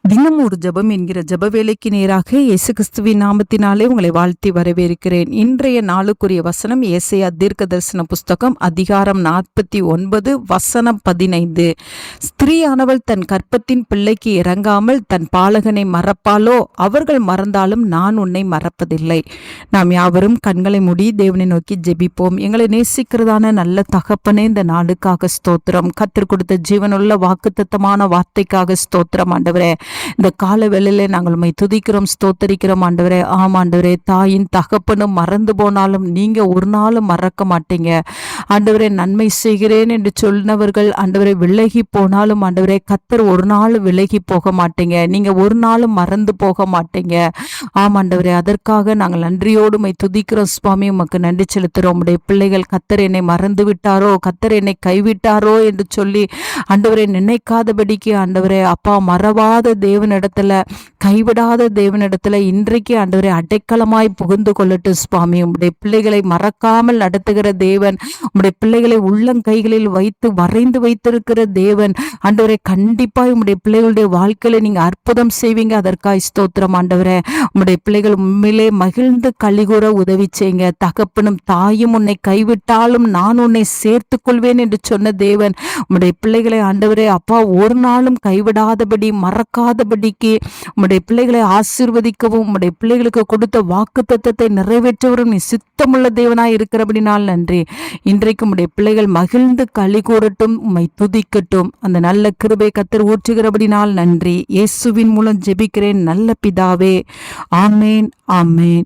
தினம் ஒரு ஜெபம் என்கிற ஜப வேலைக்கு நேராக இயேசு கிறிஸ்துவின் நாமத்தினாலே உங்களை வாழ்த்தி வரவேற்கிறேன். இன்றைய நாளுக்குரிய வசனம் ஏசையா தீர்க்க தரிசன புஸ்தகம் அதிகாரம் நாற்பத்தி ஒன்பது வசனம் பதினைந்து. ஸ்திரீயானவள் தன் கற்பத்தின் பிள்ளைக்கு இறங்காமல் தன் பாலகனை மறப்பாலோ அவர்கள் மறந்தாலும் நான் உன்னை மறப்பதில்லை. நாம் யாவரும் கண்களை மூடி தேவனை நோக்கி ஜெபிப்போம். எங்களை நேசிக்கிறதான நல்ல தகப்பனே இந்த நாளுக்காக ஸ்தோத்திரம். கத்தர் கொடுத்த ஜீவனுள்ள வாக்குத்தத்தமான வார்த்தைக்காக ஸ்தோத்திரம் ஆண்டவரே. இந்த கால வேலையில நாங்கள் உண்மை துதிக்கிறோம் ஸ்தோத்தரிக்கிறோம் ஆண்டவரே ஆம் ஆண்டவரே தாயின் தகப்பனும் மறந்து போனாலும் நீங்க ஒரு நாளும் மறக்க மாட்டீங்க. ஆண்டவரை நன்மை செய்கிறேன் என்று சொன்னவர்கள் ஆண்டவரை விலகி போனாலும் ஆண்டவரை கத்தர் ஒரு நாள் விலகி போக மாட்டீங்க. நீங்க ஒரு நாளும் மறந்து போக மாட்டீங்க. ஆம் ஆண்டவரே அதற்காக நாங்கள் நன்றியோடு மை துதிக்கிறோம். சுவாமி உமக்கு நன்றி செலுத்துகிறோம். உடைய பிள்ளைகள் கத்தர் என்னை மறந்து விட்டாரோ கத்தர் என்னை கைவிட்டாரோ என்று சொல்லி ஆண்டவரை நினைக்காதபடிக்கு ஆண்டவரே அப்பா மறவாத தேவனிடத்துல கைவிடாத தேவனிடத்துல இன்றைக்கு ஆண்டவரை அடைக்கலமாய் புகுந்து கொள்ளட்டும். சுவாமி உம்முடைய பிள்ளைகளை மறக்காமல் நடத்துகிற தேவன் உம்முடைய பிள்ளைகளை உள்ளங்கைகளில் வைத்து வரைந்து வைத்திருக்கிற தேவன். ஆண்டவரை கண்டிப்பா உம்முடைய பிள்ளைகளுடைய வாழ்க்கையில நீங்க அற்புதம் செய்வீங்க. அதற்காக ஸ்தோத்திரம் ஆண்டவரே. உம்முடைய பிள்ளைகள் உண்மையிலே மகிழ்ந்து கழிகூற உதவி செய்யுங்க. தகப்பனும் தாயும் உன்னை கைவிட்டாலும் நான் உன்னை சேர்த்து கொள்வேன் என்று சொன்ன தேவன். உம்முடைய பிள்ளைகளை ஆண்டவரே அப்பா ஒரு நாளும் கைவிடாதபடி மறக்காதபடிக்கு உம்முடைய பிள்ளைகளை ஆசீர்வதிக்கவும் உம்முடைய பிள்ளைகளுக்கு கொடுத்த வாக்கு தத்துவத்தை நிறைவேற்றவரும் நீ சித்தமுள்ள தேவனாய் இருக்கிறபடினால் நன்றி. இன்றைக்கு உடைய பிள்ளைகள் மகிழ்ந்து களி கூறட்டும் உம்மை துதிக்கட்டும். அந்த நல்ல கிருபை கத்தர் ஊற்றுகிறபடினால் நன்றி. இயேசுவின் மூலம் ஜெபிக்கிறேன் நல்ல பிதாவே. ஆமேன் ஆமேன்.